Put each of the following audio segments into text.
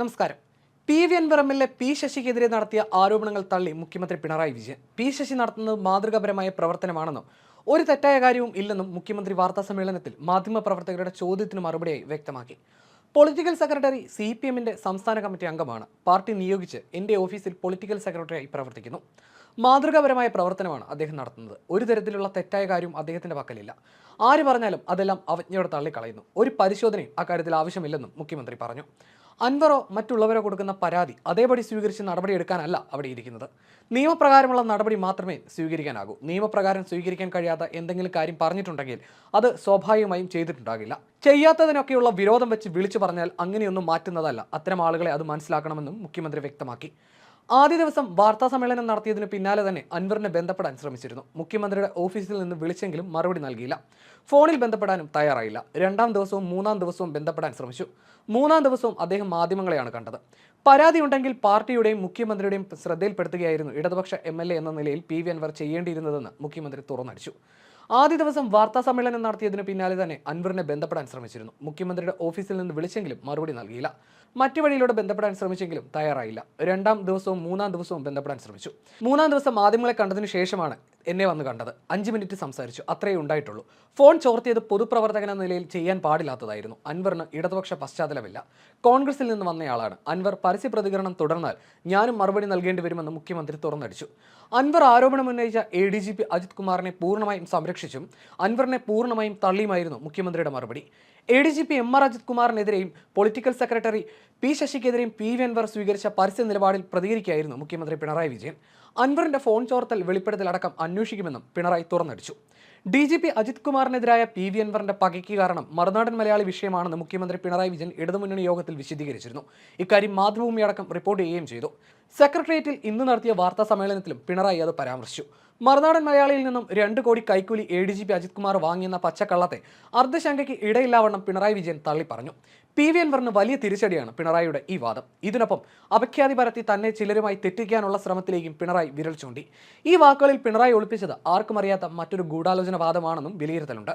നമസ്കാരം. P V Anvar M L A P ശശിക്കെതിരെ നടത്തിയ ആരോപണങ്ങൾ തള്ളി മുഖ്യമന്ത്രി പിണറായി വിജയൻ. പി ശശി നടത്തുന്നത് മാതൃകാപരമായ പ്രവർത്തനമാണെന്നും ഒരു തെറ്റായ കാര്യവും ഇല്ലെന്നും മുഖ്യമന്ത്രി വാർത്താ സമ്മേളനത്തിൽ മാധ്യമപ്രവർത്തകരുടെ ചോദ്യത്തിന് മറുപടിയായി വ്യക്തമാക്കി. പൊളിറ്റിക്കൽ സെക്രട്ടറി സി പി എമ്മിന്റെ സംസ്ഥാന കമ്മിറ്റി അംഗമാണ്. പാർട്ടി നിയോഗിച്ച് എന്റെ ഓഫീസിൽ പൊളിറ്റിക്കൽ സെക്രട്ടറിയായി പ്രവർത്തിക്കുന്നു. മാതൃകാപരമായ പ്രവർത്തനമാണ് അദ്ദേഹം നടത്തുന്നത്. ഒരു തരത്തിലുള്ള തെറ്റായ കാര്യവും അദ്ദേഹത്തിന്റെ പക്കലില്ല. ആര് പറഞ്ഞാലും അതെല്ലാം അവജ്ഞയോടെ തള്ളിക്കളയുന്നു. ഒരു പരിശോധനയും അക്കാര്യത്തിൽ ആവശ്യമില്ലെന്നും മുഖ്യമന്ത്രി പറഞ്ഞു. അൻവറോ മറ്റുള്ളവരോ കൊടുക്കുന്ന പരാതി അതേപടി സ്വീകരിച്ച് നടപടിയെടുക്കാനല്ല അവിടെ ഇരിക്കുന്നത്. നിയമപ്രകാരമുള്ള നടപടി മാത്രമേ സ്വീകരിക്കാനാകൂ. നിയമപ്രകാരം സ്വീകരിക്കാൻ കഴിയാത്ത എന്തെങ്കിലും കാര്യം പറഞ്ഞിട്ടുണ്ടെങ്കിൽ അത് സ്വാഭാവികമായും ചെയ്തിട്ടുണ്ടാകില്ല. ചെയ്യാത്തതിനൊക്കെയുള്ള വിരോധം വെച്ച് വിളിച്ചു പറഞ്ഞാൽ അങ്ങനെയൊന്നും മാറ്റുന്നതല്ല. അത്തരം ആളുകളെ അത് മനസ്സിലാക്കണമെന്നും മുഖ്യമന്ത്രി വ്യക്തമാക്കി. ആദ്യ ദിവസം വാർത്താ സമ്മേളനം നടത്തിയതിന് പിന്നാലെ തന്നെ അൻവറിനെ ബന്ധപ്പെടാൻ ശ്രമിച്ചിരുന്നു. മുഖ്യമന്ത്രിയുടെ ഓഫീസിൽ നിന്ന് വിളിച്ചെങ്കിലും മറുപടി നൽകിയില്ല. ഫോണിൽ ബന്ധപ്പെടാനും തയ്യാറായില്ല. രണ്ടാം ദിവസവും മൂന്നാം ദിവസവും ബന്ധപ്പെടാൻ ശ്രമിച്ചു. മൂന്നാം ദിവസവും അദ്ദേഹം മാധ്യമങ്ങളെയാണ് കണ്ടത്. പരാതി ഉണ്ടെങ്കിൽ പാർട്ടിയുടെയും മുഖ്യമന്ത്രിയുടെയും ശ്രദ്ധയിൽപ്പെടുത്തുകയായിരുന്നു ഇടതുപക്ഷ എം എന്ന നിലയിൽ പി വി അൻവർ ചെയ്യേണ്ടിയിരുന്നതെന്ന് മുഖ്യമന്ത്രി തുറന്നടിച്ചു. ആദ്യ ദിവസം വാർത്താ സമ്മേളനം നടത്തിയതിന് പിന്നാലെ തന്നെ അൻവറിനെ ബന്ധപ്പെടാൻ ശ്രമിച്ചിരുന്നു. മുഖ്യമന്ത്രിയുടെ ഓഫീസിൽ നിന്ന് വിളിച്ചെങ്കിലും മറുപടി നൽകിയില്ല. മറ്റു വഴിയിലൂടെ ബന്ധപ്പെടാൻ ശ്രമിച്ചെങ്കിലും തയ്യാറായില്ല. രണ്ടാം ദിവസവും മൂന്നാം ദിവസവും ബന്ധപ്പെടാൻ ശ്രമിച്ചു. മൂന്നാം ദിവസം മാധ്യമങ്ങളെ കണ്ടതിന് ശേഷമാണ് എന്നെ വന്ന് കണ്ടത്. അഞ്ച് മിനിറ്റ് സംസാരിച്ചു. അത്രയേ ഉണ്ടായിട്ടുള്ളൂ. ഫോൺ ചോർത്തിയത് പൊതുപ്രവർത്തകൻ എന്ന നിലയിൽ ചെയ്യാൻ പാടില്ലാത്തതായിരുന്നു. അൻവറിന് ഇടതുപക്ഷ പശ്ചാത്തലമില്ല. കോൺഗ്രസിൽ നിന്ന് വന്നയാളാണ്. അൻവർ പരസ്യ പ്രതികരണം തുടർന്നാൽ ഞാനും മറുപടി നൽകേണ്ടി വരുമെന്ന് മുഖ്യമന്ത്രി തുറന്നടിച്ചു. അൻവർ ആരോപണം ഉന്നയിച്ച A D G P Ajith കുമാറിനെ പൂർണമായും സംരക്ഷിച്ചും അൻവറിനെ പൂർണമായും തള്ളിയുമായിരുന്നു മുഖ്യമന്ത്രിയുടെ മറുപടി. A D G P M R Ajith കുമാറിനെതിരെയും political secretary P ശശിക്കെതിരെയും പി വി അൻവർ സ്വീകരിച്ച പരസ്യ നിലപാടിൽ പ്രതികരിക്കുകയായിരുന്നു മുഖ്യമന്ത്രി പിണറായി വിജയൻ. അൻവറിന്റെ ഫോൺ ചോർത്തൽ വെളിപ്പെടുത്തലടക്കം അന്വേഷിക്കുമെന്നും പിണറായി തുറന്നടിച്ചു. ഡി ജി പി അജിത് കുമാറിനെതിരായ പി വി അൻവറിന്റെ പകയ്ക്ക് കാരണം മറുനാടൻ മലയാളി വിഷയമാണെന്ന് മുഖ്യമന്ത്രി പിണറായി വിജയൻ ഇടതുമുന്നണി യോഗത്തിൽ വിശദീകരിച്ചിരുന്നു. ഇക്കാര്യം മാതൃഭൂമി അടക്കം റിപ്പോർട്ട് ചെയ്യുകയും ചെയ്തു. സെക്രട്ടേറിയറ്റിൽ ഇന്ന് നടത്തിയ വാർത്താ സമ്മേളനത്തിലും പിണറായി അത് പരാമർശിച്ചു. മറുനാടൻ മലയാളിയിൽ നിന്നും രണ്ട് കോടി കൈക്കൂലി A D G P Ajith Kumar വാങ്ങിയെന്ന പച്ചക്കള്ളത്തെ അർദ്ധശങ്കയ്ക്ക് ഇടയില്ലാവണ്ണം പിണറായി വിജയൻ തള്ളിപ്പറഞ്ഞു. പി വി എൻവറിന് വലിയ തിരിച്ചടിയാണ് പിണറായിയുടെ ഈ വാദം. ഇതിനൊപ്പം അപഖ്യാതി പരത്തി തന്നെ ചിലരുമായി തെറ്റിക്കാനുള്ള ശ്രമത്തിലേക്കും പിണറായി വിരൽ ചൂണ്ടി. ഈ വാക്കുകളിൽ പിണറായി ഒളിപ്പിച്ചത് ആർക്കും അറിയാത്ത മറ്റൊരു ഗൂഢാലോചന വാദമാണെന്നും വിലയിരുത്തലുണ്ട്.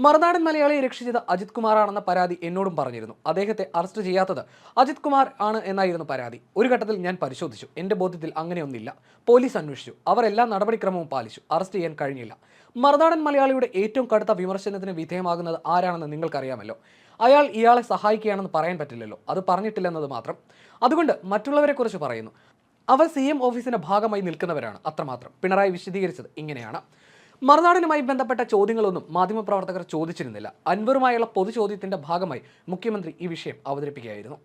മറുനാടൻ മലയാളിയെ രക്ഷിച്ചത് അജിത് കുമാറാണെന്ന പരാതി എന്നോടും പറഞ്ഞിരുന്നു. അദ്ദേഹത്തെ അറസ്റ്റ് ചെയ്യാത്തത് അജിത് കുമാർ ആണ് എന്നായിരുന്നു പരാതി. ഒരു ഘട്ടത്തിൽ ഞാൻ പരിശോധിച്ചു. എന്റെ ബോധ്യത്തിൽ അങ്ങനെയൊന്നില്ല പോലീസ് അന്വേഷിച്ചു. അവർ എല്ലാ നടപടിക്രമവും പാലിച്ചു. അറസ്റ്റ് ചെയ്യാൻ കഴിഞ്ഞില്ല. മറുനാടൻ മലയാളിയുടെ ഏറ്റവും കടുത്ത വിമർശനത്തിന് വിധേയമാകുന്നത് ആരാണെന്ന് നിങ്ങൾക്കറിയാമല്ലോ. അയാൾ ഇയാളെ സഹായിക്കുകയാണെന്ന് പറയാൻ പറ്റില്ലല്ലോ. അത് പറഞ്ഞിട്ടില്ലെന്നത് മാത്രം. അതുകൊണ്ട് മറ്റുള്ളവരെക്കുറിച്ച് പറയുന്നു. അവർ സി എം ഓഫീസിന്റെ ഭാഗമായി നിൽക്കുന്നവരാണ്. അത്രമാത്രം. പിണറായി വിശദീകരിച്ചത് ഇങ്ങനെയാണ്. മറുനാടിനുമായി ബന്ധപ്പെട്ട ചോദ്യങ്ങളൊന്നും മാധ്യമപ്രവർത്തകർ ചോദിച്ചിരുന്നില്ല. അൻവറുമായുള്ള പൊതുചോദ്യത്തിന്റെ ഭാഗമായി മുഖ്യമന്ത്രി ഈ വിഷയം അവതരിപ്പിക്കുകയായിരുന്നു.